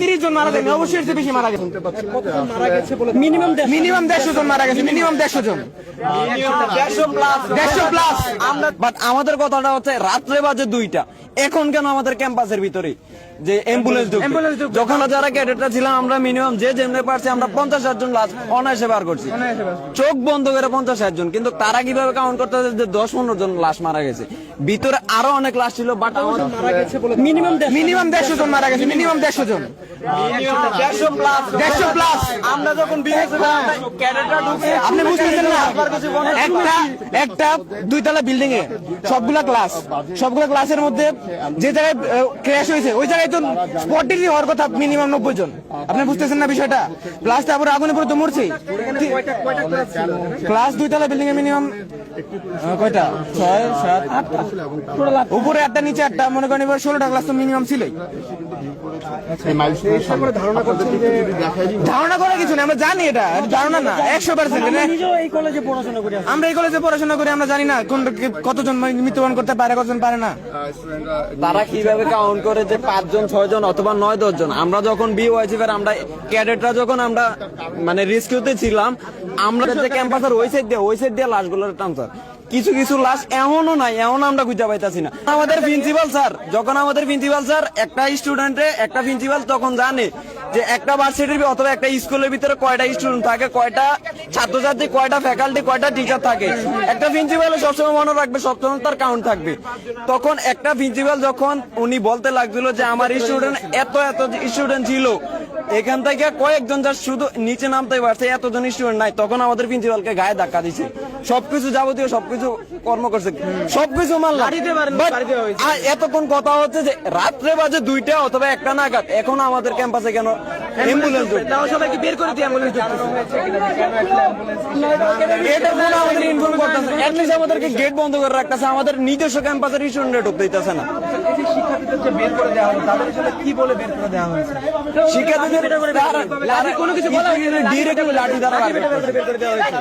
তিরিশ জন মারা যায়নি অবশ্যই এর বেশি মারা গেছে। মিনিমাম মিনিমাম দেড়শো জন মারা গেছে মিনিমাম দেড়শো জন। দেড়শো প্লাস দেড়শো প্লাস বাট আমাদের কথাটা হচ্ছে রাত্রে বাজে দুইটা। এখন কেন আমাদের ক্যাম্পাসের ভিতরে? যে অ্যাম্বুলেন্স যখন যারা ক্যাডেটরা ছিলাম আমরা মিনিমাম যে যেমনি পারছি আমরা পঞ্চাশ ষাট জন লাশ অনায়াসে বার করছি। চোখ বন্ধ করে পঞ্চাশ ষাট জন কিন্তু তারা কীভাবে কাউন্ট করতে যে দশ পনেরো জন লাশ মারা গেছে? ভিতরে আরও অনেক লাশ ছিল বাট মারা গেছে মিনিমাম মিনিমাম দেড়শো জন। মারা গেছে মিনিমাম দেড়শো জন। দেড়শো প্লাস দেড়শো প্লাস আমরা যখন বিএসএফ ক্যাডেটরা ঢুকে আপনি বুঝতেছেন না? একটা একটা দুইতলা বিল্ডিং এ সবগুলা ক্লাস সবগুলা ক্লাসের মধ্যে যে জায়গায় ক্র্যাশ হয়েছে ওই জায়গায় তো স্পট ডিগ্রি হওয়ার কথা মিনিমাম নব্বই জন। আপনি বুঝতেছেন না বিষয়টা? ক্লাসটা তারপরে আগুনে পুরো তো মরছেই। ক্লাস দুইতলা বিল্ডিং এ মিনিমাম কয়টা? ছয় সাত আটটা? উপরে আটটা নিচে আটটা মনে করেন এবার ষোলোটা ক্লাস তো মিনিমাম ছিলই। ধারণা করছেন করার কিছু নেই আমরা জানি এটা ধারণা না একশো পার্সেন্ট নিজেও এই কলেজে পড়াশোনা করে আসছি। আমরা এই কলেজে পড়াশোনা করি আমরা জানি না কোন কতজন মৃত্যুবরণ করতে পারে কতজন পারে না। তারা কীভাবে কাউন্ট করে যে পাঁচজন ছয় জন অথবা নয় দশ জন আমরা যখন বি ওয়াইসি আমরা ক্যাডেটরা যখন আমরা মানে রিস্কিউতে ছিলাম আমরা যে ক্যাম্পাসের ওই সাইড দিয়ে ওই সাইড দিয়ে লাশগুলোর ট্রান্সফার কিছু কিছু লাশ এমনও নাই এমন আমরা খুঁজে পাইতাছি না। আমাদের প্রিন্সিপাল স্যার, যখন আমাদের প্রিন্সিপাল স্যার একটা স্টুডেন্টে একটা প্রিন্সিপাল তখন জানে যে একটা ভার্সিটির অথবা একটা স্কুলের ভিতরে কয়টা স্টুডেন্ট থাকে, কয়টা ছাত্রছাত্রী, কয়টা ফ্যাকাল্টি কয়টা টিচার থাকে। একটা প্রিন্সিপাল সবসময় মনে রাখবে, সবসময় তার কাউন্ট থাকবে। তখন একটা প্রিন্সিপাল যখন উনি বলতে লাগছিল যে আমার স্টুডেন্ট এত এত স্টুডেন্ট ছিল এখান থেকে কয়েকজন যার শুধু নিচে নামতে পারছে এতজন স্টুডেন্ট নাই। তখন আমাদের প্রিন্সিপালকে গায়ে ধাক্কা দিছে। সবকিছু যাবতীয় সবকিছু কর্ম করছে। সবকিছু মানলাম। এতক্ষণ কথা হচ্ছে যে রাত্রে বাজে দুইটা অথবা একটা নাগাদ। এখন আমাদের ক্যাম্পাসে কেন অ্যাম্বুলেন্স তাও সবাইকে বের করে দিয়ে অ্যাম্বুলেন্স এটা কোনো আমাদের ইনফর্ম করতেছে। অ্যাটলিস্ট আমাদেরকে গেট বন্ধ করে রাখতেছে। আমাদের নিজস্ব ক্যাম্পাসের স্টুডেন্ট ঢুকতে দিতেছে না। এই শিক্ষার্থীদের বের করে দেওয়া হলো তাদের আসলে কি বলে বের করে দেওয়া হয়েছে? শিক্ষার্থীদের লাঠি কোনো কিছু বলা ডিরেক্ট লাঠি দ্বারা বের করে দেওয়া হয়েছে।